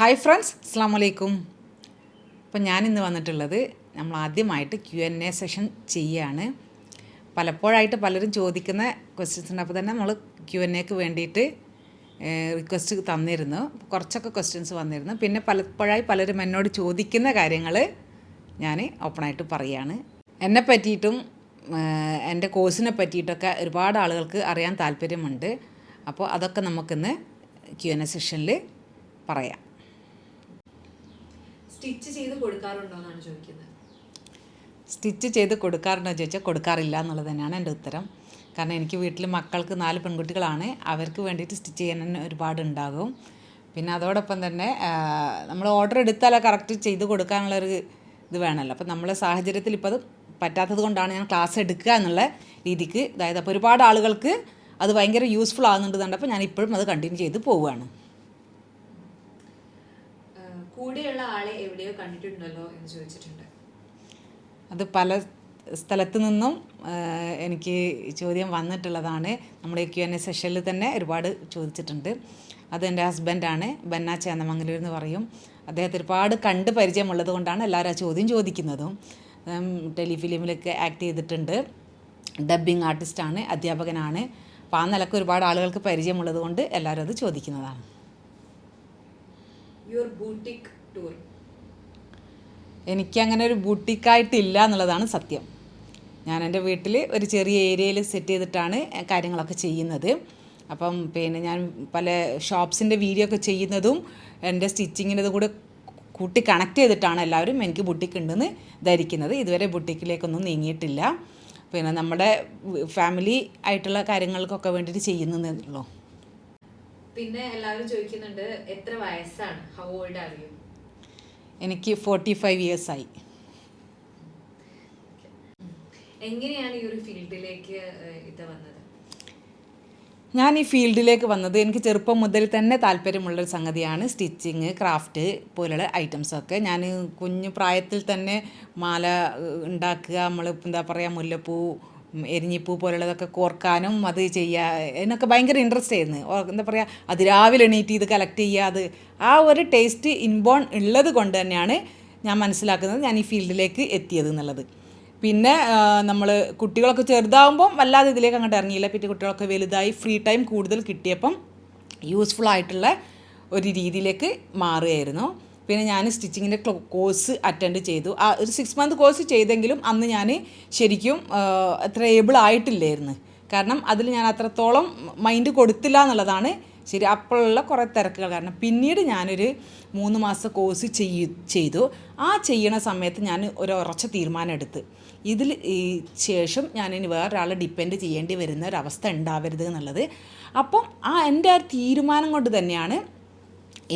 Hi friends അസ്സാം വലൈക്കും അപ്പം ഞാനിന്ന് വന്നിട്ടുള്ളത് നമ്മൾ ആദ്യമായിട്ട് ക്യു എൻ എ സെഷൻ ചെയ്യുകയാണ് പലപ്പോഴായിട്ട് പലരും ചോദിക്കുന്ന ക്വസ്റ്റ്യൻസ് ഉണ്ട്. അപ്പോൾ തന്നെ നമ്മൾ ക്യു എൻ എക്ക് വേണ്ടിയിട്ട് റിക്വസ്റ്റ് തന്നിരുന്നു. കുറച്ചൊക്കെ ക്വസ്റ്റ്യൻസ് വന്നിരുന്നു. പിന്നെ പലപ്പോഴായി പലരും എന്നോട് ചോദിക്കുന്ന കാര്യങ്ങൾ ഞാൻ ഓപ്പണായിട്ട് പറയുകയാണ് എന്നെ പറ്റിയിട്ടും എന്റെ കോഴ്സിനെ പറ്റിയിട്ടൊക്കെ ഒരുപാട് ആളുകൾക്ക് അറിയാൻ താല്പര്യമുണ്ട്. അപ്പോൾ അതൊക്കെ നമുക്കിന്ന് ക്യു എൻ എ സെഷനിൽ പറയാം. സ്റ്റിച്ച് ചെയ്ത് കൊടുക്കാറുണ്ടോ എന്നാണ് ചോദിക്കുന്നത്. സ്റ്റിച്ച് ചെയ്ത് കൊടുക്കാറുണ്ടോ ചോദിച്ചാൽ കൊടുക്കാറില്ല എന്നുള്ളത് തന്നെയാണ് എന്റെ ഉത്തരം. കാരണം എനിക്ക് വീട്ടിൽ മക്കൾക്ക് നാല് പെൺകുട്ടികളാണ്. അവർക്ക് വേണ്ടിയിട്ട് സ്റ്റിച്ച് ചെയ്യാൻ തന്നെ ഒരുപാട് ഉണ്ടാകും പിന്നെ അതോടൊപ്പം തന്നെ നമ്മൾ ഓർഡർ എടുത്താൽ കറക്റ്റ് ചെയ്ത് കൊടുക്കാനുള്ളൊരു ഇത് വേണമല്ലോ. അപ്പം നമ്മളെ സാഹചര്യത്തിൽ ഇപ്പോൾ അത് പറ്റാത്തത് കൊണ്ടാണ് ഞാൻ ക്ലാസ് എടുക്കുക എന്നുള്ള രീതിക്ക്. അതായത് അപ്പോൾ ഒരുപാട് ആളുകൾക്ക് അത് ഭയങ്കര യൂസ്ഫുൾ ആകുന്നുണ്ട് കണ്ടപ്പോൾ ഞാൻ ഇപ്പോഴും അത് കണ്ടിന്യൂ ചെയ്ത് പോവുകയാണ്. കൂടെയുള്ള ആളെ എവിടെയോ കണ്ടിട്ടുണ്ടല്ലോ എന്ന് ചോദിച്ചിട്ടുണ്ട്. അത് പല സ്ഥലത്തു നിന്നും എനിക്ക് ചോദ്യം വന്നിട്ടുള്ളതാണ്. നമ്മുടെ ക്യു എൻ എ സെഷനിൽ തന്നെ ഒരുപാട് ചോദിച്ചിട്ടുണ്ട്. അത് എന്റെ ഹസ്ബൻഡാണ് ബന്ന ചേന്നമംഗലൂർ എന്ന് പറയും. അദ്ദേഹത്തെ ഒരുപാട് കണ്ട് പരിചയമുള്ളത് കൊണ്ടാണ് എല്ലാവരും ആ ചോദ്യം ചോദിക്കുന്നതും. ടെലിഫിലിമിലൊക്കെ ആക്ട് ചെയ്തിട്ടുണ്ട്. ഡബ്ബിംഗ് ആർട്ടിസ്റ്റാണ് അധ്യാപകനാണ്. അപ്പോൾ ആ നിലയ്ക്ക് ഒരുപാട് ആളുകൾക്ക് പരിചയമുള്ളത് കൊണ്ട് എല്ലാവരും അത് ചോദിക്കുന്നതാണ്. യുവർ ബൂട്ടിക് ടൂർ എനിക്കങ്ങനെ ഒരു ബൂട്ടിക്കായിട്ടില്ല എന്നുള്ളതാണ് സത്യം. ഞാൻ എന്റെ വീട്ടിൽ ഒരു ചെറിയ ഏരിയയിൽ സെറ്റ് ചെയ്തിട്ടാണ് കാര്യങ്ങളൊക്കെ ചെയ്യുന്നത്. അപ്പം പിന്നെ ഞാൻ പല ഷോപ്സിന്റെ വീഡിയോ ഒക്കെ ചെയ്യുന്നതും എന്റെ സ്റ്റിച്ചിങ്ങിന്റെ കൂടെ കൂട്ടി കണക്ട് ചെയ്തിട്ടാണ് എല്ലാവരും എനിക്ക് ബുട്ടിക്ക് ഉണ്ടെന്ന് ധരിക്കുന്നത്. ഇതുവരെ ബുട്ടിക്കിലേക്കൊന്നും നീങ്ങിയിട്ടില്ല. പിന്നെ നമ്മുടെ ഫാമിലി ആയിട്ടുള്ള കാര്യങ്ങൾക്കൊക്കെ വേണ്ടിയിട്ട് ചെയ്യുന്നതേ ഉള്ളൂ പിന്നെ എല്ലാവരും ചോദിക്കുന്നുണ്ട് എത്ര വയസ്സാണ്? ഹൗ ഓൾഡ് ആർ യു എനിക്ക് ഫോർട്ടി ഫൈവ് ഇയേഴ്സ് ആയി എങ്ങനെയാണ് ഈ ഒരു ഫീൽഡിലേക്ക് ഇത് വന്നത്? ഞാൻ ഈ ഫീൽഡിലേക്ക് വന്നത് എനിക്ക് ചെറുപ്പം മുതൽ തന്നെ താല്പര്യമുള്ളൊരു സംഗതിയാണ് സ്റ്റിച്ചിങ് ക്രാഫ്റ്റ് പോലുള്ള ഐറ്റംസൊക്കെ ഞാൻ കുഞ്ഞു പ്രായത്തിൽ തന്നെ മാല ഉണ്ടാക്കുക നമ്മൾ എന്താ പറയുക മുല്ലപ്പൂ എരിഞ്ഞിപ്പൂ പോലുള്ളതൊക്കെ കോർക്കാനും അത് ചെയ്യുക എന്നൊക്കെ ഭയങ്കര ഇൻട്രസ്റ്റ് ആയിരുന്നു. എന്താ പറയുക അത് രാവിലെ എണീറ്റ് ഇത് കളക്ട് ചെയ്യുക അത് ആ ഒരു ടേസ്റ്റ് ഇൻബോൺ ഉള്ളത് കൊണ്ട് തന്നെയാണ് ഞാൻ മനസ്സിലാക്കുന്നത് ഞാൻ ഈ ഫീൽഡിലേക്ക് എത്തിയത് എന്നുള്ളത്. പിന്നെ നമ്മൾ കുട്ടികളൊക്കെ ചെറുതാവുമ്പം വല്ലാതെ ഇതിലേക്ക് അങ്ങോട്ട് ഇറങ്ങിയില്ല. പിന്നെ കുട്ടികളൊക്കെ വലുതായി ഫ്രീ ടൈം കൂടുതൽ കിട്ടിയപ്പം യൂസ്ഫുൾ ആയിട്ടുള്ള ഒരു രീതിയിലേക്ക് മാറുകയായിരുന്നു. പിന്നെ ഞാൻ സ്റ്റിച്ചിങ്ങിന്റെ കോഴ്സ് അറ്റൻഡ് ചെയ്തു. ആ ഒരു സിക്സ് മന്ത് കോഴ്സ് ചെയ്തെങ്കിലും അന്ന് ഞാൻ ശരിക്കും അത്ര ഏബിൾ ആയിട്ടില്ലായിരുന്നു. കാരണം അതിൽ ഞാൻ അത്രത്തോളം മൈൻഡ് കൊടുത്തില്ല എന്നുള്ളതാണ് ശരി അപ്പോഴുള്ള കുറേ തിരക്കുകൾ. കാരണം പിന്നീട് ഞാനൊരു മൂന്ന് മാസം കോഴ്സ് ചെയ് ചെയ്തു. ആ ചെയ്യണ സമയത്ത് ഞാൻ ഒരു ഉറച്ച തീരുമാനം എടുത്ത്. ഇതിൽ ഈ ശേഷം ഞാൻ ഇനി വേറൊരാളെ ഡിപ്പെൻഡ് ചെയ്യേണ്ടി വരുന്ന ഒരവസ്ഥ ഉണ്ടാവരുത് എന്നുള്ളത്. അപ്പം ആ എന്റെ ആ തീരുമാനം കൊണ്ട് തന്നെയാണ്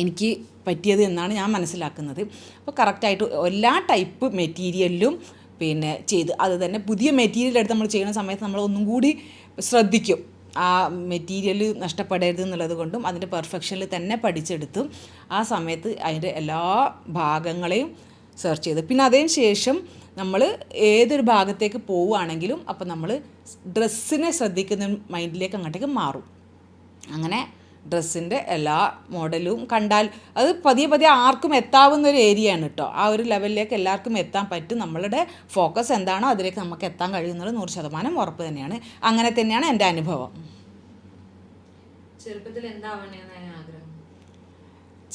എനിക്ക് പറ്റിയത് എന്നാണ് ഞാൻ മനസ്സിലാക്കുന്നത്. അപ്പോൾ കറക്റ്റായിട്ട് എല്ലാ ടൈപ്പ് മെറ്റീരിയലിലും പിന്നെ ചെയ്ത് അത് തന്നെ പുതിയ മെറ്റീരിയൽ എടുത്ത് നമ്മൾ ചെയ്യുന്ന സമയത്ത് നമ്മൾ ഒന്നും കൂടി ശ്രദ്ധിക്കും. ആ മെറ്റീരിയൽ നഷ്ടപ്പെടരുത് എന്നുള്ളത് കൊണ്ടും അതിന്റെ പെർഫെക്ഷനിൽ തന്നെ പഠിച്ചെടുത്തും ആ സമയത്ത് അതിന്റെ എല്ലാ ഭാഗങ്ങളെയും സെർച്ച് ചെയ്ത്. പിന്നെ അതിന് ശേഷം നമ്മൾ ഏതൊരു ഭാഗത്തേക്ക് പോവുകയാണെങ്കിലും അപ്പോൾ നമ്മൾ ഡ്രസ്സിനെ ശ്രദ്ധിക്കുന്ന മൈൻഡിലേക്ക് അങ്ങോട്ടേക്ക് മാറും. അങ്ങനെ ഡ്രസ്സിന്റെ എല്ലാ മോഡലും കണ്ടാൽ അത് പതിയെ പതിയെ ആർക്കും എത്താവുന്ന ഒരു ഏരിയയാണ് കേട്ടോ ആ ഒരു ലെവലിലേക്ക് എല്ലാവർക്കും എത്താൻ പറ്റും. നമ്മളുടെ ഫോക്കസ് എന്താണോ അതിലേക്ക് നമുക്ക് എത്താൻ കഴിയുന്നത് നൂറ് ശതമാനം ഉറപ്പ് തന്നെയാണ്. അങ്ങനെ തന്നെയാണ് എന്റെ അനുഭവം. ചെറുപ്പത്തിൽ എന്താവണേന്ന് ആഗ്രഹം?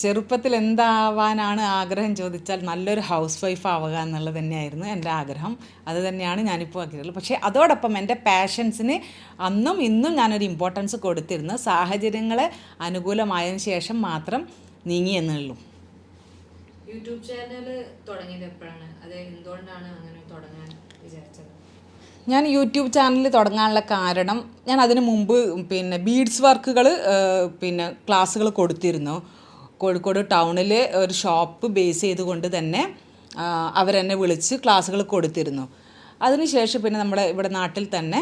ചെറുപ്പത്തിൽ എന്താവാനാണ് ആഗ്രഹം ചോദിച്ചാൽ നല്ലൊരു ഹൗസ് വൈഫ് ആവുക എന്നുള്ളത് തന്നെയായിരുന്നു എന്റെ ആഗ്രഹം. അത് തന്നെയാണ് ഞാനിപ്പോൾ ആഗ്രഹമുള്ളത് പക്ഷേ അതോടൊപ്പം എന്റെ പാഷൻസിന് അന്നും ഇന്നും ഞാനൊരു ഇമ്പോർട്ടൻസ് കൊടുത്തിരുന്നു സാഹചര്യങ്ങളെ അനുകൂലമായതിനു ശേഷം മാത്രം നീങ്ങി എന്നുള്ളൂ. യൂട്യൂബ് ചാനൽ തുടങ്ങിയത് എപ്പോഴാണ്? അത് എന്തുകൊണ്ടാണ് അങ്ങനെ തുടങ്ങാൻ വിചാരിച്ചത്? ഞാൻ യൂട്യൂബ് ചാനൽ തുടങ്ങാനുള്ള കാരണം ഞാൻ അതിന് മുമ്പ് പിന്നെ ബീഡ്സ് വർക്കുകൾ പിന്നെ ക്ലാസ്സുകൾ കൊടുത്തിരുന്നു. കോഴിക്കോട് ടൗണിൽ ഒരു ഷോപ്പ് ബേസ് ചെയ്തുകൊണ്ട് തന്നെ അവരെന്നെ വിളിച്ച് ക്ലാസ്സുകൾ കൊടുത്തിരുന്നു. അതിനുശേഷം പിന്നെ നമ്മുടെ ഇവിടെ നാട്ടിൽ തന്നെ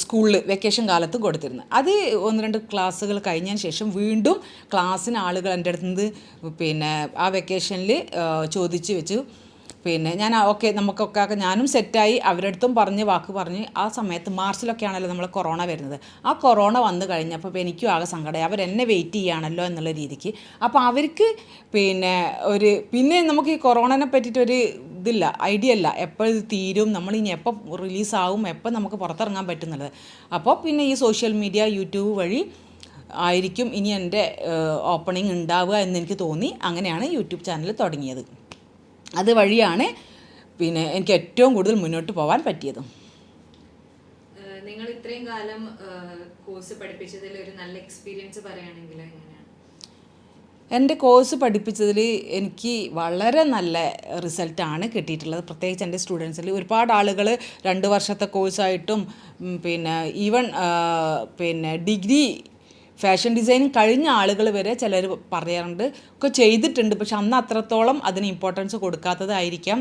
സ്കൂളിൽ വെക്കേഷൻ കാലത്ത് കൊടുത്തിരുന്നു. അത് ഒന്ന് രണ്ട് ക്ലാസ്സുകൾ കഴിഞ്ഞതിന് ശേഷം വീണ്ടും ക്ലാസ്സിന് ആളുകൾ എന്റെ അടുത്ത് നിന്ന് പിന്നെ ആ വെക്കേഷനിൽ ചോദിച്ച് വെച്ചു. പിന്നെ ഞാൻ ഓക്കെ നമുക്കൊക്കെ ഞാനും സെറ്റായി അവരടുത്തും പറഞ്ഞ് വാക്ക് പറഞ്ഞ് ആ സമയത്ത് മാർച്ചിലൊക്കെ ആണല്ലോ നമ്മൾ കൊറോണ വരുന്നത്. ആ കൊറോണ വന്നു കഴിഞ്ഞപ്പോൾ എനിക്കും ആകെ സങ്കടമായി അവരെന്നെ വെയിറ്റ് ചെയ്യുകയാണല്ലോ എന്നുള്ള രീതിക്ക്. അപ്പോൾ അവർക്ക് പിന്നെ ഒരു പിന്നെ നമുക്ക് ഈ കൊറോണനെ പറ്റിയിട്ടൊരു ഇതില്ല ഐഡിയ ഇല്ല. എപ്പോൾ ഇത് തീരും നമ്മൾ ഇനി എപ്പോൾ റിലീസാവും എപ്പോൾ നമുക്ക് പുറത്തിറങ്ങാൻ പറ്റുന്നുള്ളത്. അപ്പോൾ പിന്നെ ഈ സോഷ്യൽ മീഡിയ യൂട്യൂബ് വഴി ആയിരിക്കും ഇനി എന്റെ ഓപ്പണിംഗ് ഉണ്ടാവുക എന്നെനിക്ക് തോന്നി. അങ്ങനെയാണ് യൂട്യൂബ് ചാനൽ തുടങ്ങിയത്. അത് വഴിയാണ് പിന്നെ എനിക്ക് ഏറ്റവും കൂടുതൽ മുന്നോട്ട് പോകാൻ പറ്റിയത്. നിങ്ങൾ ഇത്രയും കാലം കോഴ്സ് പഠിപ്പിച്ചതിൽ ഒരു നല്ല എക്സ്പീരിയൻസ് പറയുകയാണെങ്കിൽ എന്റെ കോഴ്സ് പഠിപ്പിച്ചതിൽ എനിക്ക് വളരെ നല്ല റിസൾട്ടാണ് കിട്ടിയിട്ടുള്ളത്. പ്രത്യേകിച്ച് എന്റെ സ്റ്റുഡൻസിൽ ഒരുപാട് ആളുകൾ രണ്ട് വർഷത്തെ കോഴ്സായിട്ടും പിന്നെ ഈവൻ പിന്നെ ഡിഗ്രി ഫാഷൻ ഡിസൈനിങ് കഴിഞ്ഞ ആളുകൾ വരെ ചിലർ പറയാറുണ്ട്. ഒക്കെ ചെയ്തിട്ടുണ്ട്. പക്ഷെ അന്ന് അത്രത്തോളം അതിന് ഇമ്പോർട്ടൻസ് കൊടുക്കാത്തതായിരിക്കാം.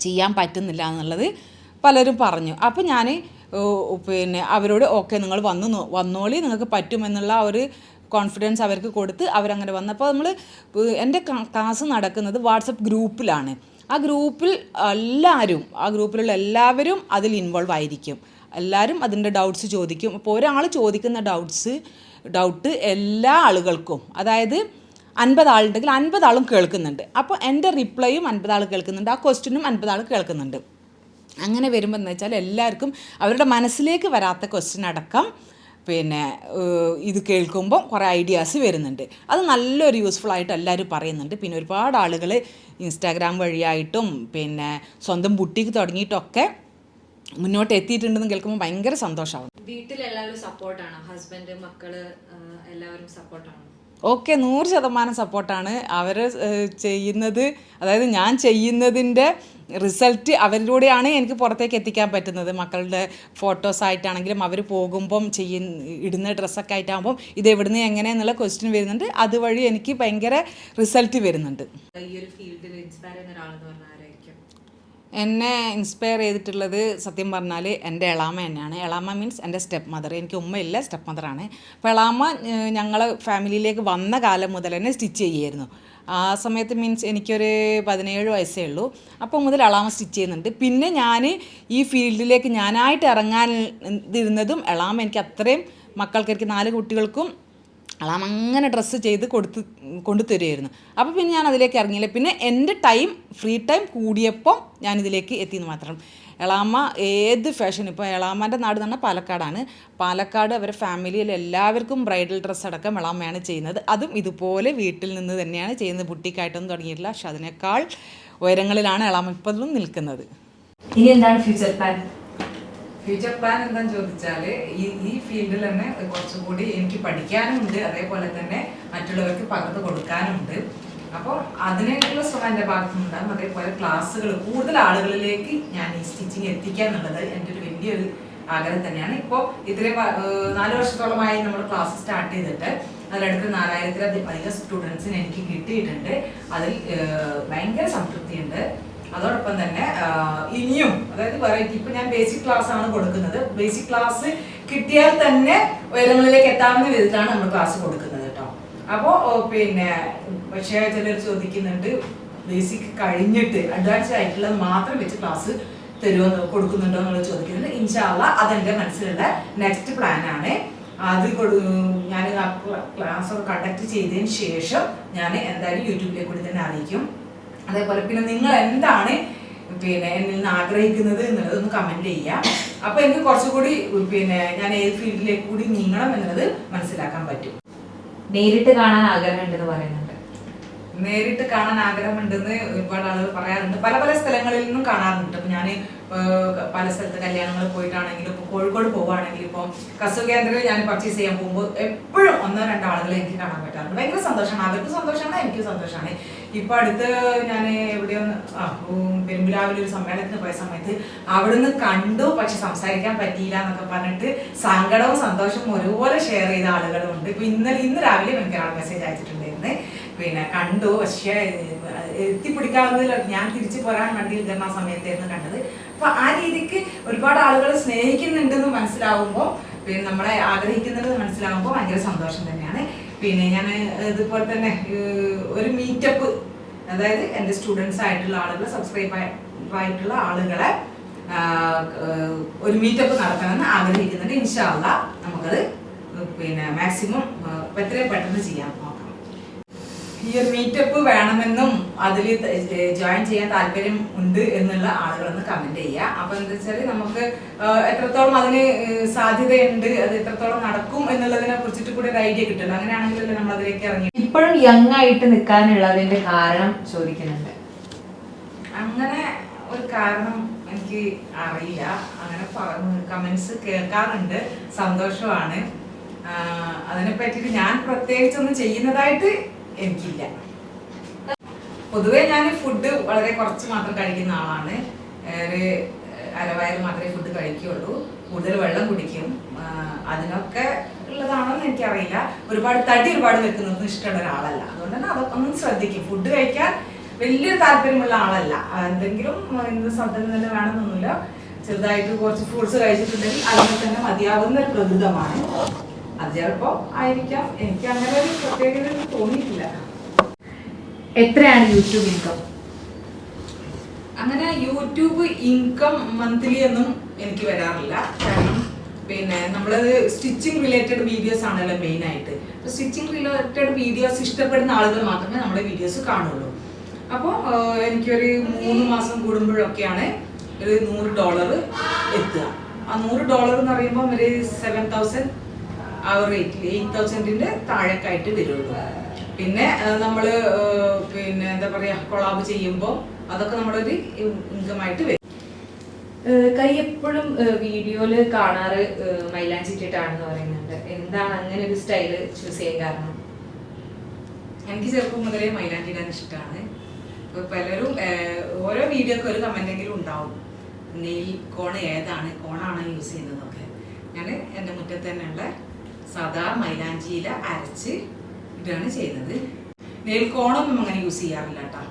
ചെയ്യാൻ പറ്റുന്നില്ല എന്നുള്ളത് പലരും പറഞ്ഞു. അപ്പോൾ ഞാൻ പിന്നെ അവരോട് ഓക്കെ നിങ്ങൾ വന്നു വന്നോളി. നിങ്ങൾക്ക് പറ്റുമെന്നുള്ള ഒരു കോൺഫിഡൻസ് അവർക്ക് കൊടുത്ത് അവരങ്ങനെ വന്നപ്പോൾ നമ്മൾ എന്റെ ക്ലാസ് നടക്കുന്നത് വാട്സപ്പ് ഗ്രൂപ്പിലാണ്. ആ ഗ്രൂപ്പിൽ എല്ലാവരും ആ ഗ്രൂപ്പിലുള്ള എല്ലാവരും അതിൽ ഇൻവോൾവ് ആയിരിക്കും. എല്ലാവരും അതിന്റെ ഡൗട്ട്സ് ചോദിക്കും. അപ്പോൾ ഒരാൾ ചോദിക്കുന്ന ഡൗട്ട്സ് ഡൗട്ട് എല്ലാ ആളുകൾക്കും. അതായത് അൻപത് ആളുണ്ടെങ്കിൽ അൻപത് ആളും കേൾക്കുന്നുണ്ട്. അപ്പോൾ എന്റെ റിപ്ലൈയും അൻപത് ആൾ കേൾക്കുന്നുണ്ട്. ആ ക്വസ്റ്റ്യനും അൻപത് ആൾ കേൾക്കുന്നുണ്ട്. അങ്ങനെ വരുമ്പോൾ എന്ന് വെച്ചാൽ എല്ലാവർക്കും അവരുടെ മനസ്സിലേക്ക് വരാത്ത ക്വസ്റ്റ്യൻ അടക്കം പിന്നെ ഇത് കേൾക്കുമ്പോൾ കുറേ ഐഡിയാസ് വരുന്നുണ്ട്. അത് നല്ലൊരു യൂസ്ഫുൾ ആയിട്ട് എല്ലാവരും പറയുന്നുണ്ട്. പിന്നെ ഒരുപാട് ആളുകൾ ഇൻസ്റ്റാഗ്രാം വഴിയായിട്ടും പിന്നെ സ്വന്തം ബുട്ടിക്ക് തുടങ്ങിയിട്ടൊക്കെ മുന്നോട്ട് എത്തിയിട്ടുണ്ടെന്ന് കേൾക്കുമ്പോൾ ഭയങ്കര സന്തോഷമാവും. വീട്ടിൽ എല്ലാവരും സപ്പോർട്ടാണോ. ഹസ്ബൻഡ് മക്കൾ എല്ലാവരും സപ്പോർട്ടാണോ. ഓക്കെ നൂറ് ശതമാനം സപ്പോർട്ടാണ്. അവർ ചെയ്യുന്നത് അതായത് ഞാൻ ചെയ്യുന്നതിന്റെ റിസൾട്ട് അവരിലൂടെയാണ് എനിക്ക് പുറത്തേക്ക് എത്തിക്കാൻ പറ്റുന്നത്. മക്കളുടെ ഫോട്ടോസ് ആയിട്ടാണെങ്കിലും അവർ പോകുമ്പം ചെയ്യുന്ന ഇടുന്ന ഡ്രസ്സൊക്കെ ആയിട്ടാകുമ്പം ഇത് എവിടുന്ന് എങ്ങനെയെന്നുള്ള ക്വസ്റ്റ്യൻ വരുന്നുണ്ട്. അതുവഴി എനിക്ക് ഭയങ്കര റിസൾട്ട് വരുന്നുണ്ട്. ഈ ഒരു ഫീൽഡിൽ ഇൻസ്പയർ ചെയ്യുന്ന ഒരാളെന്ന് പറഞ്ഞാൽ എന്നെ ഇൻസ്പയർ ചെയ്തിട്ടുള്ളത് സത്യം പറഞ്ഞാൽ എന്റെ എളാമ തന്നെയാണ്. എളാമ മീൻസ് എന്റെ സ്റ്റെപ്പ് മദർ എനിക്ക് ഉമ്മയില്ല സ്റ്റെപ്പ് മദറാണ് അപ്പോൾ എളാമ ഞങ്ങൾ ഫാമിലിയിലേക്ക് വന്ന കാലം മുതൽ തന്നെ സ്റ്റിച്ച് ചെയ്യുമായിരുന്നു ആ സമയത്ത് മീൻസ് എനിക്കൊരു പതിനേഴ് വയസ്സേ ഉള്ളൂ. അപ്പോൾ മുതൽ എളാമ സ്റ്റിച്ച് ചെയ്യുന്നുണ്ട്. പിന്നെ ഞാൻ ഈ ഫീൽഡിലേക്ക് ഞാനായിട്ട് ഇറങ്ങാൻ ഇരുന്നതും എളാമ എനിക്ക് അത്രയും മക്കൾക്ക് എനിക്ക് നാല് കുട്ടികൾക്കും അളാം അങ്ങനെ ഡ്രസ്സ് ചെയ്ത് കൊടുത്ത് കൊണ്ടു തരുമായിരുന്നു അപ്പോൾ പിന്നെ ഞാൻ അതിലേക്ക് ഇറങ്ങിയില്ല. പിന്നെ എന്റെ ടൈം ഫ്രീ ടൈം കൂടിയപ്പോൾ ഞാനിതിലേക്ക് എത്തിയെന്ന് മാത്രം. എളാമ്മ ഏത് ഫാഷൻ ഇപ്പോൾ എളാമ്മന്റെ നാട് തന്നെ പാലക്കാടാണ്. പാലക്കാട് അവരെ ഫാമിലിയിൽ എല്ലാവർക്കും ബ്രൈഡൽ ഡ്രസ്സ് അടക്കം എളാമ്മയാണ് ചെയ്യുന്നത്. അതും ഇതുപോലെ വീട്ടിൽ നിന്ന് തന്നെയാണ് ചെയ്യുന്നത്. ബുട്ടിക്കായിട്ടൊന്നും തുടങ്ങിയിട്ടില്ല. പക്ഷെ അതിനേക്കാൾ ഉയരങ്ങളിലാണ് എളാമ്മ ഇപ്പോഴും നിൽക്കുന്നത്. ഇനി എന്താണ് ഫ്യൂച്ചർ പ്ലാൻ ഫ്യൂച്ചർ പ്ലാൻ എന്താന്ന് ചോദിച്ചാൽ ഈ ഈ ഫീൽഡിൽ തന്നെ കുറച്ചുകൂടി എനിക്ക് പഠിക്കാനുണ്ട്. അതേപോലെ തന്നെ മറ്റുള്ളവർക്ക് പകർന്നു കൊടുക്കാനുണ്ട്. അപ്പോൾ അതിനായിട്ടുള്ള ശ്രമം എന്റെ ഭാഗത്തുനിന്നുണ്ടാകും അതേപോലെ ക്ലാസ്സുകൾ കൂടുതൽ ആളുകളിലേക്ക് ഞാൻ ഈ സ്റ്റിച്ചിങ് എത്തിക്കുക എന്നുള്ളത് എന്റെ ഒരു വലിയൊരു ആഗ്രഹം തന്നെയാണ്. ഇപ്പോൾ ഇത്രയും നാല് വർഷത്തോളമായി നമ്മൾ ക്ലാസ് സ്റ്റാർട്ട് ചെയ്തിട്ട് അതിലടുത്ത് നാലായിരത്തിലധികം സ്റ്റുഡൻസിന് എനിക്ക് കിട്ടിയിട്ടുണ്ട്. അതിൽ ഭയങ്കര സംതൃപ്തിയുണ്ട്. അതോടൊപ്പം തന്നെ ഇനിയും അതായത് വെറൈറ്റി ഇപ്പൊ ഞാൻ ബേസിക് ക്ലാസ് ആണ് കൊടുക്കുന്നത്. ബേസിക് ക്ലാസ് കിട്ടിയാൽ തന്നെ ഉയരങ്ങളിലേക്ക് എത്താവുന്ന വിധത്തിലാണ് നമ്മൾ ക്ലാസ് കൊടുക്കുന്നത് കേട്ടോ. അപ്പോൾ പിന്നെ പക്ഷേ ചിലർ ചോദിക്കുന്നുണ്ട് ബേസിക് കഴിഞ്ഞിട്ട് അഡ്വാൻസ്ഡ് ആയിട്ടുള്ളത് മാത്രം വെച്ച് ക്ലാസ് തരുമോ കൊടുക്കുന്നുണ്ടോ എന്നുള്ളത് ചോദിക്കുന്നുണ്ട്. ഇൻഷാല്ല അതെന്റെ മനസ്സിലുള്ള നെക്സ്റ്റ് പ്ലാൻ ആണ്. അത് കൊടു ഞാൻ ക്ലാസ് കണ്ടക്ട് ചെയ്തതിന് ശേഷം ഞാൻ എന്തായാലും യൂട്യൂബിലേക്ക് കൂടി തന്നെ അറിയിക്കും. അതേപോലെ പിന്നെ നിങ്ങൾ എന്താണ് പിന്നെ എന്നിൽ നിന്ന് ആഗ്രഹിക്കുന്നത് എന്നുള്ളത് ഒന്ന് കമന്റ് ചെയ്യാം അപ്പൊ എനിക്ക് കുറച്ചുകൂടി പിന്നെ ഞാൻ ഏത് ഫീൽഡിലേക്ക് കൂടി നീങ്ങണം എന്നുള്ളത് മനസ്സിലാക്കാൻ പറ്റും. നേരിട്ട് കാണാൻ ആഗ്രഹമുണ്ടെന്ന് പറയുന്നുണ്ട്. നേരിട്ട് കാണാൻ ആഗ്രഹമുണ്ടെന്ന് ഒരുപാട് ആളുകൾ പറയാറുണ്ട്. പല പല സ്ഥലങ്ങളിൽ നിന്നും കാണാറുണ്ട്. ഞാൻ പല സ്ഥലത്ത് കല്യാണങ്ങൾ പോയിട്ടാണെങ്കിലും ഇപ്പോൾ കോഴിക്കോട് പോവുകയാണെങ്കിലും ഇപ്പോൾ കേന്ദ്രങ്ങളിൽ ഞാൻ പർച്ചേസ് ചെയ്യാൻ പോകുമ്പോൾ എപ്പോഴും ഒന്നോ രണ്ടോ ആളുകളെ എനിക്ക് കാണാൻ പറ്റാറുണ്ട്. ഭയങ്കര സന്തോഷമാണ്. അവർക്ക് സന്തോഷമാണ് എനിക്ക് സന്തോഷമാണ്. ഇപ്പൊ അടുത്ത് ഞാൻ എവിടെയൊന്ന് ആ പെരുമ്പിലാവിലെ ഒരു സമ്മേളനത്തിന് പോയ സമയത്ത് അവിടുന്ന് കണ്ടു പക്ഷെ സംസാരിക്കാൻ പറ്റിയില്ല എന്നൊക്കെ പറഞ്ഞിട്ട് സങ്കടവും സന്തോഷവും ഒരുപോലെ ഷെയർ ചെയ്ത ആളുകളും ഉണ്ട് ഇപ്പൊ ഇന്നലെ ഇന്ന് രാവിലെ എനിക്ക് ഒരാൾ മെസ്സേജ് അയച്ചിട്ടുണ്ടായിരുന്നു. പിന്നെ കണ്ടു പക്ഷേ എത്തിപ്പിടിക്കാവുന്നതിൽ ഞാൻ തിരിച്ചു പോരാൻ വണ്ടിയിൽ കയറുന്ന സമയത്തായിരുന്നു കണ്ടത്. അപ്പൊ ആ രീതിക്ക് ഒരുപാട് ആളുകൾ സ്നേഹിക്കുന്നുണ്ടെന്ന് മനസ്സിലാവുമ്പോൾ പിന്നെ നമ്മളെ ആഗ്രഹിക്കുന്നുണ്ടെന്ന് മനസ്സിലാവുമ്പോൾ ഭയങ്കര സന്തോഷം തന്നെയാണ്. പിന്നെ ഞാൻ ഇതുപോലെ തന്നെ ഒരു മീറ്റപ്പ് അതായത് എന്റെ സ്റ്റുഡൻസ് ആയിട്ടുള്ള ആളുകൾ സബ്സ്ക്രൈബ് ആയിട്ടുള്ള ആളുകളെ ഒരു മീറ്റപ്പ് നടത്തണമെന്ന് ആഗ്രഹിക്കുന്നുണ്ട്. ഇൻഷാല്ല നമുക്കത് പിന്നെ മാക്സിമം എത്രയും പെട്ടെന്ന് നോക്കാം ഈ ഒരു മീറ്റപ്പ് വേണമെന്നും അതിൽ ജോയിൻ ചെയ്യാൻ താല്പര്യം ഉണ്ട് എന്നുള്ള ആളുകളൊന്ന് കമന്റ് ചെയ്യുക. അപ്പൊ എന്താ വെച്ചാൽ നമുക്ക് എത്രത്തോളം അതിന് സാധ്യതയുണ്ട് അത് എത്രത്തോളം നടക്കും എന്നുള്ളതിനെ കുറിച്ചിട്ട് കൂടി ഒരു ഐഡിയ കിട്ടുമല്ലോ. അങ്ങനെയാണെങ്കിലല്ലേ നമ്മൾ അതിലേക്ക് ഇറങ്ങി. ഇപ്പോഴും യങ് ആയിട്ട് നിൽക്കാനുള്ളതിന്റെ കാരണം ചോദിക്കുന്നുണ്ട്. അങ്ങനെ ഒരു കാരണം എനിക്ക് അറിയില്ല. അങ്ങനെ കമന്റ്സ് കേൾക്കാറുണ്ട്. സന്തോഷമാണ്. അതിനെ പറ്റിയിട്ട് ഞാൻ പ്രത്യേകിച്ചൊന്നും ചെയ്യുന്നതായിട്ട് എനിക്കില്ല. പൊതുവേ ഞാൻ ഫുഡ് വളരെ കുറച്ച് മാത്രം കഴിക്കുന്ന ആളാണ്. ഒരു അരവായർ മാത്രമേ ഫുഡ് കഴിക്കുകയുള്ളൂ കൂടുതൽ വെള്ളം കുടിക്കും. അതിനൊക്കെ ഉള്ളതാണോന്ന് എനിക്കറിയില്ല. ഒരുപാട് തടി ഒരുപാട് വെക്കുന്നത് ഇഷ്ടമുള്ള ഒരാളല്ല. അതുകൊണ്ട് തന്നെ അതൊക്കെ ഒന്നും ശ്രദ്ധിക്കും. ഫുഡ് കഴിക്കാൻ വലിയൊരു താല്പര്യമുള്ള ആളല്ല. എന്തെങ്കിലും എന്ത് സാധനം തന്നെ വേണമെന്നൊന്നുമില്ല. ചെറുതായിട്ട് കുറച്ച് ഫ്രൂട്ട്സ് കഴിച്ചിട്ടുണ്ടെങ്കിൽ അതിന് തന്നെ മതിയാവുന്ന ഒരു പ്രകൃതമാണ്. അത് ചിലപ്പോൾ ആയിരിക്കാം. എനിക്ക് അങ്ങനെ ഒരു പ്രത്യേകത തോന്നിയിട്ടില്ല. എത്രയാണ് യൂട്യൂബ് ഇൻകം അങ്ങനെ യൂട്യൂബ് ഇൻകം മന്ത്ലി ഒന്നും എനിക്ക് വരാറില്ല. കാരണം പിന്നെ നമ്മളത് സ്റ്റിച്ചിങ് റിലേറ്റഡ് വീഡിയോസ് ആണല്ലോ മെയിൻ ആയിട്ട്. അപ്പോൾ സ്റ്റിച്ചിങ് റിലേറ്റഡ് വീഡിയോസ് ഇഷ്ടപ്പെടുന്ന ആളുകൾ മാത്രമേ നമ്മുടെ വീഡിയോസ് കാണുള്ളൂ. അപ്പോൾ എനിക്കൊരു മൂന്ന് മാസം കൂടുമ്പോഴൊക്കെയാണ് ഒരു നൂറ് ഡോളർ എത്തുക. ആ നൂറ് ഡോളർ എന്ന് പറയുമ്പോൾ ഒരു സെവൻ തൗസൻഡ് ആ ഒരു റേറ്റിൽ എയ്റ്റ് തൗസൻഡിന്റെ താഴേക്കായിട്ട് വരുള്ളൂ. പിന്നെ നമ്മൾ പിന്നെ എന്താ പറയുക കൊളാബ് ചെയ്യുമ്പോൾ അതൊക്കെ നമ്മുടെ ഒരു ഇൻകം ആയിട്ട് വരും കൈ എപ്പോഴും വീഡിയോയിൽ കാണാറ് മൈലാഞ്ചി ഇട്ടിട്ടാണെന്ന് പറയുന്നുണ്ട്. എന്താണ് അങ്ങനെ ഒരു സ്റ്റൈൽ ചൂസ് ചെയ്യാൻ കാരണം? എനിക്ക് ചെറുപ്പം മുതലേ മൈലാഞ്ചി ഇടാൻ ഇഷ്ടമാണ് പലരും ഓരോ വീഡിയോക്ക് ഒരു കമന്റെങ്കിലും ഉണ്ടാവും. നെയിൽ കോൺ ഏതാണ്? കോണാണ് യൂസ് ചെയ്യുന്നതൊക്കെ. ഞാൻ എന്റെ മുറ്റത്ത് തന്നെയുള്ള സാധാ മൈലാഞ്ചിയില അരച്ച് ഇതാണ് ചെയ്യുന്നത് നെയിൽ കോണൊന്നും അങ്ങനെ യൂസ് ചെയ്യാറില്ല കേട്ടോ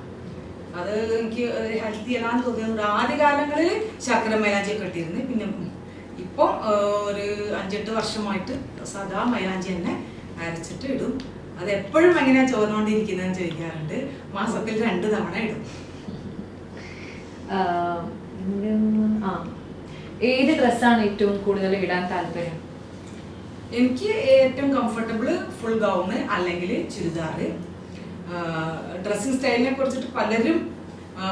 അത് എനിക്ക് ഹെൽത്തി അല്ലാന്ന് തോന്നിയത് ആദ്യ കാലങ്ങളിൽ ശർക്കര മൈലാഞ്ചി ഒക്കെ ഇട്ടിരുന്നു. പിന്നെ ഇപ്പം ഒരു അഞ്ചെട്ട് വർഷമായിട്ട് സാധാ മൈലാഞ്ചി തന്നെ അരച്ചിട്ട് ഇടും. അത് എപ്പോഴും എങ്ങനെയാ ചോർന്നുകൊണ്ടിരിക്കുന്നതെന്ന് ചോദിക്കാറുണ്ട്. മാസത്തിൽ രണ്ട് തവണ ഇടും. ഏത് ഡ്രസ്സാണ് ഏറ്റവും കൂടുതൽ ഇടാൻ താല്പര്യം? എനിക്ക് ഏറ്റവും കംഫർട്ടബിൾ ഫുൾ ഗൗണ് അല്ലെങ്കിൽ ചുരിദാർ ഡ്രസ്സിങ് സ്റ്റൈലിനെ കുറിച്ചിട്ട് പലരും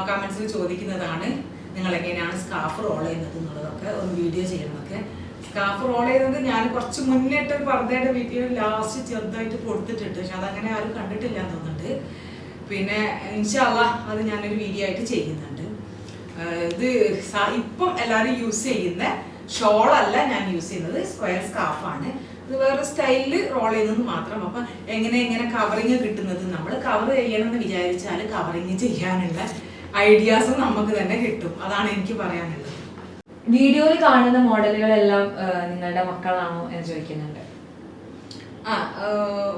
കമൻസിൽ ചോദിക്കുന്നതാണ്. നിങ്ങൾ എങ്ങനെയാണ് സ്കാർഫ് റോൾ ചെയ്യുന്നത് എന്നുള്ളതൊക്കെ ഒന്ന് വീഡിയോ ചെയ്യണമൊക്കെ. സ്കാർഫ് റോൾ ചെയ്യുന്നത് ഞാൻ കുറച്ച് മുന്നേട്ട് ഒരു പർദ്ദയുടെ വീഡിയോ ലാസ്റ്റ് ചെറുതായിട്ട് കൊടുത്തിട്ടുണ്ട്. പക്ഷെ അതങ്ങനെ ആരും കണ്ടിട്ടില്ല എന്ന് തോന്നുന്നുണ്ട്. പിന്നെ ഇൻഷാല്ല അത് ഞാനൊരു വീഡിയോ ആയിട്ട് ചെയ്യുന്നുണ്ട്. ഇത് ഇപ്പം എല്ലാവരും യൂസ് ചെയ്യുന്ന ഷോളല്ല ഞാൻ യൂസ് ചെയ്യുന്നത് സ്ക്വയർ സ്കാഫാണ്. ഇത് വേറെ സ്റ്റൈലിൽ റോൾ ചെയ്യുന്നത് മാത്രം. അപ്പം എങ്ങനെ എങ്ങനെ കവറിങ് കിട്ടുന്നത് നമ്മൾ കവർ ചെയ്യണം എന്ന് വിചാരിച്ചാൽ കവറിങ് ചെയ്യാനുള്ള ഐഡിയാസ് നമുക്ക് തന്നെ കിട്ടും. അതാണ് എനിക്ക് പറയാനുള്ളത്. വീഡിയോയിൽ കാണുന്ന മോഡലുകളെല്ലാം നിങ്ങളുടെ മക്കളാണോ എന്ന് ചോദിക്കുന്നുണ്ട്. ആ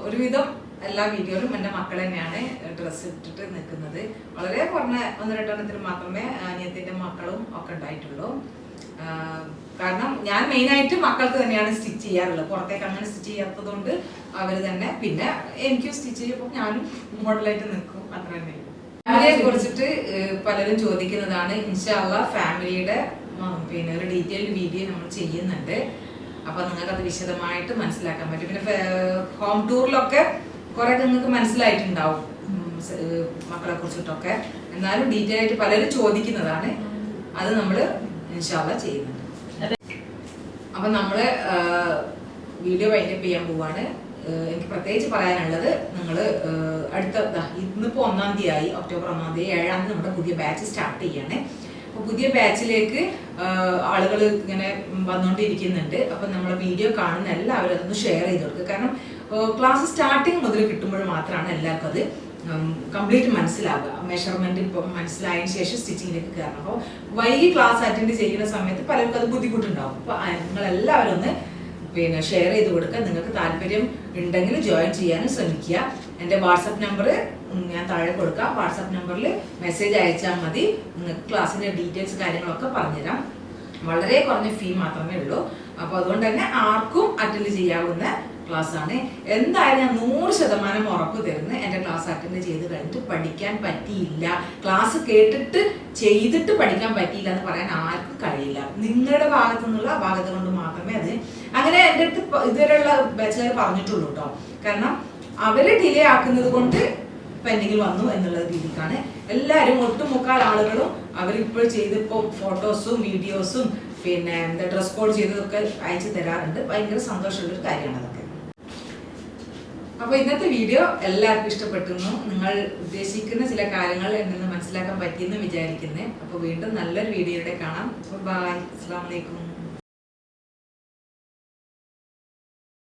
ഒരുവിധം എല്ലാ വീഡിയോയിലും എന്റെ മക്കൾ തന്നെയാണ് ഡ്രസ്സ് ഇട്ടിട്ട് നിൽക്കുന്നത്. വളരെ കുറഞ്ഞ ഒന്ന് രണ്ടെണ്ണത്തിൽ മാത്രമേ അനിയത്തിന്റെ മക്കളും ഒക്കെ ഉണ്ടായിട്ടുള്ളൂ. കാരണം ഞാൻ മെയിനായിട്ട് മക്കൾക്ക് തന്നെയാണ് സ്റ്റിച്ച് ചെയ്യാറുള്ളത്. പുറത്തേക്ക് അങ്ങനെ സ്റ്റിച്ച് ചെയ്യാത്തത് കൊണ്ട് അവർ തന്നെ പിന്നെ എനിക്കും സ്റ്റിച്ച് ചെയ്യുമ്പോൾ ഞാനും മോഡലായിട്ട് നിൽക്കും. അത്ര തന്നെ. ഫാമിലിയെ കുറിച്ചിട്ട് പലരും ചോദിക്കുന്നതാണ് ഇൻഷാല്ല ഫാമിലിയുടെ പിന്നെ ഒരു ഡീറ്റെയിൽഡ് വീഡിയോ നമ്മൾ ചെയ്യുന്നുണ്ട്. അപ്പൊ നിങ്ങൾക്ക് അത് വിശദമായിട്ട് മനസ്സിലാക്കാൻ പറ്റും. പിന്നെ ഹോം ടൂറിലൊക്കെ കുറെ നിങ്ങൾക്ക് മനസ്സിലായിട്ടുണ്ടാവും മക്കളെ കുറിച്ചിട്ടൊക്കെ. എന്നാലും ഡീറ്റെയിൽ ആയിട്ട് പലരും ചോദിക്കുന്നതാണ്. അത് നമ്മൾ ഇൻഷാല്ല ചെയ്യുന്നുണ്ട്. അപ്പൊ നമ്മൾ വീഡിയോ വൈൻഡപ്പ് ചെയ്യാൻ പോവാണ്. എനിക്ക് പ്രത്യേകിച്ച് പറയാനുള്ളത് നിങ്ങൾ അടുത്ത ദാ ഇന്നിപ്പോ ഒന്നാം തീയതി ആയി ഒക്ടോബർ ഒന്നാം തീയതി ഏഴാം തീയതി നമ്മുടെ പുതിയ ബാച്ച് സ്റ്റാർട്ട് ചെയ്യാണ്. അപ്പോൾ പുതിയ ബാച്ചിലേക്ക് ആളുകൾ ഇങ്ങനെ വന്നുകൊണ്ടിരിക്കുന്നുണ്ട് അപ്പൊ നമ്മളെ വീഡിയോ കാണുന്ന എല്ലാവരും അതൊന്ന് ഷെയർ ചെയ്ത് കൊടുക്കുക കാരണം ക്ലാസ് സ്റ്റാർട്ടിങ് മുതൽ കിട്ടുമ്പോൾ മാത്രമാണ് എല്ലാവർക്കും അത് കംപ്ലീറ്റ് മനസ്സിലാവുക. മെഷർമെന്റ് മനസ്സിലായതിനു ശേഷം സ്റ്റിച്ചിങ്ങിലേക്ക് കയറണം അപ്പോൾ വൈകി ക്ലാസ് അറ്റൻഡ് ചെയ്യുന്ന സമയത്ത് പലർക്കും അത് ബുദ്ധിമുട്ടുണ്ടാവും. അപ്പോൾ നിങ്ങൾ എല്ലാവരും ഒന്ന് പിന്നെ ഷെയർ ചെയ്ത് കൊടുക്കുക. നിങ്ങൾക്ക് താല്പര്യം ഉണ്ടെങ്കിൽ ജോയിൻ ചെയ്യാനും ശ്രമിക്കുക. എന്റെ വാട്സപ്പ് നമ്പർ ഞാൻ താഴെ കൊടുക്കാം. വാട്സപ്പ് നമ്പറിൽ മെസ്സേജ് അയച്ചാൽ മതി. നിങ്ങൾക്ക് ക്ലാസ്സിന്റെ ഡീറ്റെയിൽസ് കാര്യങ്ങളൊക്കെ പറഞ്ഞുതരാം. വളരെ കുറഞ്ഞ ഫീ മാത്രമേ ഉള്ളൂ. അപ്പോൾ അതുകൊണ്ട് തന്നെ ആർക്കും അറ്റൻഡ് ചെയ്യാവുന്ന ക്ലാസ് ആണ്. എന്തായാലും ഞാൻ നൂറ് ശതമാനം ഉറപ്പ് തരുന്നു. എന്റെ ക്ലാസ് അറ്റൻഡ് ചെയ്ത് കഴിഞ്ഞിട്ട് പഠിക്കാൻ പറ്റിയില്ല. ക്ലാസ് കേട്ടിട്ട് ചെയ്തിട്ട് പഠിക്കാൻ പറ്റിയില്ല എന്ന് പറയാൻ ആർക്കും കഴിയില്ല. നിങ്ങളുടെ ഭാഗത്തു നിന്നുള്ള ഭാഗത്ത് കൊണ്ട് മാത്രമേ അത് അങ്ങനെ എന്റെ അടുത്ത് ഇതുവരെയുള്ള ബാച്ചുകാർ പറഞ്ഞിട്ടുള്ളൂ കേട്ടോ കാരണം അവരെ ഡിലേ ആക്കുന്നത് കൊണ്ട് പെൻഡിങ്ങിൽ വന്നു എന്നുള്ള രീതിക്കാണ്. എല്ലാവരും ഒട്ടുമുക്കാൽ ആളുകളും അവരിപ്പോൾ ചെയ്തിപ്പോൾ ഫോട്ടോസും വീഡിയോസും പിന്നെ എന്താ ഡ്രസ് കോഡ് ചെയ്തതൊക്കെ അയച്ചു തരാറുണ്ട്. ഭയങ്കര സന്തോഷമുള്ളൊരു കാര്യമാണ് അതൊക്കെ. അപ്പൊ ഇന്നത്തെ വീഡിയോ എല്ലാവർക്കും ഇഷ്ടപ്പെട്ടിരുന്നു നിങ്ങൾ ഉദ്ദേശിക്കുന്ന ചില കാര്യങ്ങൾ എന്നിൽ മനസ്സിലാക്കാൻ പറ്റിയെന്ന് വിചാരിക്കുന്നത് അപ്പൊ വീണ്ടും നല്ലൊരു വീഡിയോയുടെ കാണാം. ബൈ അസ്സാം വലൈക്കും